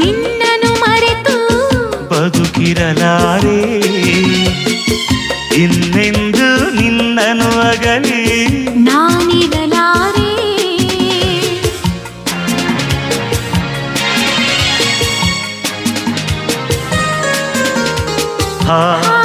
ನಿನ್ನನು ಮರೆತು ಬದುಕಿರಲಾರೆ. ಇನ್ನೆಂದು ನಿನ್ನನು ಅಗಲಿ. ನಾನಿರಲಾರೆ. ಹಾ.